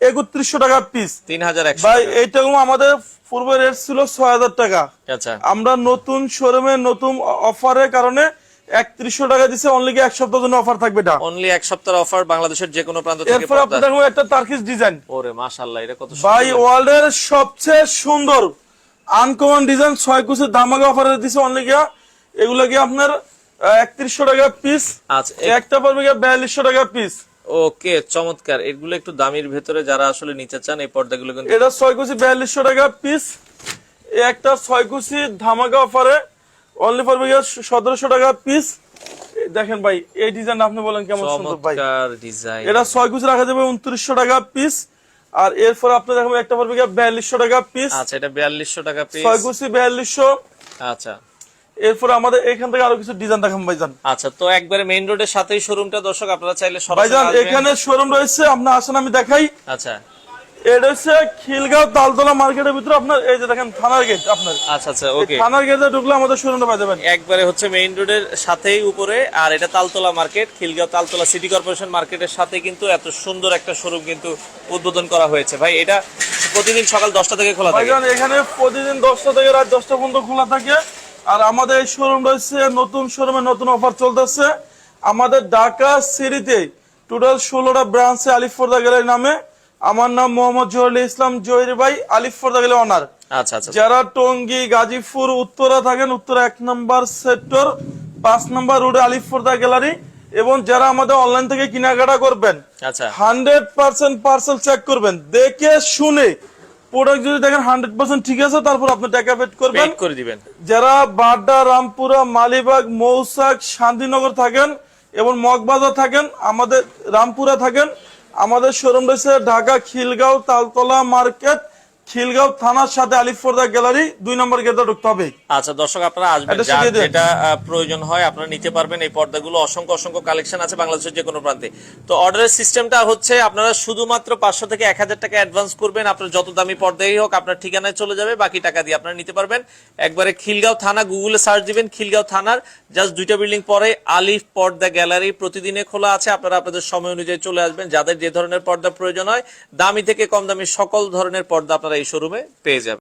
একত্রিশশো টাকা পিস তিন হাজার একশো ভাই এইটা আমাদের পূর্ব রেট ছিল ছয় হাজার টাকা। আচ্ছা। আমরা নতুন শোরুমে নতুন অফারের কারণে একত্রিশশো টাকা দিচ্ছে অনলি এক সপ্তাহের জন্য অফার থাকবে এটা? অনলি এক সপ্তাহের অফার বাংলাদেশের যে কোনো প্রান্ত থেকে এরপর আপনি একটা ডিজাইন ওরে মাশাআল্লাহ এটা কত ভাই ওয়ার্ল্ডের সবচেয়ে সুন্দর আনকমন ডিজাইন ছয় কুচের ধামাকা অফারে দিচ্ছে অনলি গিয়া এগুলো কি আপনার একত্রিশশো টাকা পিস আচ্ছা একটা পড়বে গিয়া বিয়াল্লিশশো টাকা পিস ওকে চমৎকার। এগুলো একটু দামির ভেতরে যারা আসলে নিতে চান এই পর্দাগুলো কিন্তু এটা ছয় কুচি বিয়াল্লিশশো টাকা পিস একটা ছয় কুচি ধামাকা অফারে অনলি গিয়া সতেরোশো টাকা পিস দেখেন ভাই এই ডিজাইন আপনি বলেন কেমন সুন্দর ভাই। চমৎকার ডিজাইন এটা ছয় কুচি রাখা যাবে উনত্রিশশো টাকা পিস আর এরপর আপনি দেখবেন একটা পড়বে গিয়া বিয়াল্লিশশো টাকা পিস আচ্ছা এটা বিয়াল্লিশশো টাকা পিস ছয় কুচি বিয়াল্লিশশো। আচ্ছা। এরপর আমাদের এখান থেকে আরও কিছু ডিজাইন দেখাবো ভাইজান। আচ্ছা তো একবারে মেইন রোডের সাথেই শোরুমটা দর্শক আপনারা চাইলে ভাইজান। এখানে শোরুম রয়েছে আপনার আসেন আমি দেখাই। আচ্ছা। এটা হচ্ছে খিলগাঁও তালতলা মার্কেটের ভিতরে আপনার এই যে দেখেন থানার গেট আপনার। আচ্ছা আচ্ছা ওকে থানার গেটে ঢুকলে আমাদের শোরুমটা পাই যাবেন একবারে হচ্ছে মেইন রোডের সাথেই উপরে আর এটা Taltala market Khilgaon Taltala city corporation মার্কেটের সাথে কিন্তু এত সুন্দর একটা শোরুম কিন্তু উদ্বোধন করা হয়েছে। ভাই এটা প্রতিদিন সকাল দশটা থেকে খোলা থাকে। এখানে প্রতিদিন দশটা থেকে রাত দশটা পর্যন্ত খোলা থাকে। আর আমাদের এই শোরুম রয়েছে নতুন শোরুমে নতুন অফার চলতেছে। আমাদের ঢাকা সিটিতে টোটাল ষোলোটা ব্রাঞ্চে আলিফর্দা গ্যালারি নামে। আমার নাম মোহাম্মদ জহুরুল ইসলাম জহির ভাই আলিফর্দা গ্যালারি অনার আচ্ছা আচ্ছা যারা টঙ্গী গাজীপুর উত্তরা থাকেন উত্তরা এক নম্বর সেক্টর পাঁচ নম্বর রোডে আলিফর্দা গ্যালারি। এবং যারা আমাদের অনলাইন থেকে কেনাকাটা করবেন আচ্ছা। হান্ড্রেড পার্সেন্ট পার্সেল চেক করবেন। দেখে শুনে প্রোডাক্ট যদি দেখেন হান্ড্রেড পার্সেন্ট ঠিক আছে তারপর আপনি টাকা পেড করবেন করে দিবেন। যারা বাড্ডা রামপুরা মালিবাগ মৌসাক শান্তিনগর থাকেন এবং মগবাজার থাকেন আমাদের রামপুরা থাকেন আমাদের শোরুম রয়েছে ঢাকা খিলগাঁও তালতলা মার্কেট খিলগাঁও থানার সাথে আলিফ পর্দা গ্যালারি দুই নম্বর গেটে ঢুকতে হবে। আচ্ছা দর্শক আপনারা আসবেন। যেটা প্রয়োজন হয় আপনারা নিতে পারবেন। এই পর্দাগুলো অসংখ্য অসংখ্য কালেকশন আছে বাংলাদেশের যে কোনো প্রান্তে। তো অর্ডারের সিস্টেমটা হচ্ছে আপনারা শুধুমাত্র পাঁচশো থেকে এক হাজার টাকা অ্যাডভান্স করবেন। আপনার যত দামি পর্দাই হোক আপনার ঠিকানায় চলে যাবে বাকি টাকা দিয়ে আপনারা নিতে পারবেন। একবারে খিলগাঁও থানা গুগলে সার্চ দিবেন খিলগাঁও থানার। জাস্ট দুইটা বিল্ডিং পরে আলিফ পর্দা গ্যালারি প্রতিদিনে খোলা আছে। আপনারা আপনাদের সময় অনুযায়ী চলে আসবেন। যাদের যে ধরনের পর্দা প্রয়োজন হয় দামি থেকে কম দামি সকল ধরনের পর্দা আপনারা এই শোরুমে পেয়ে যাবেন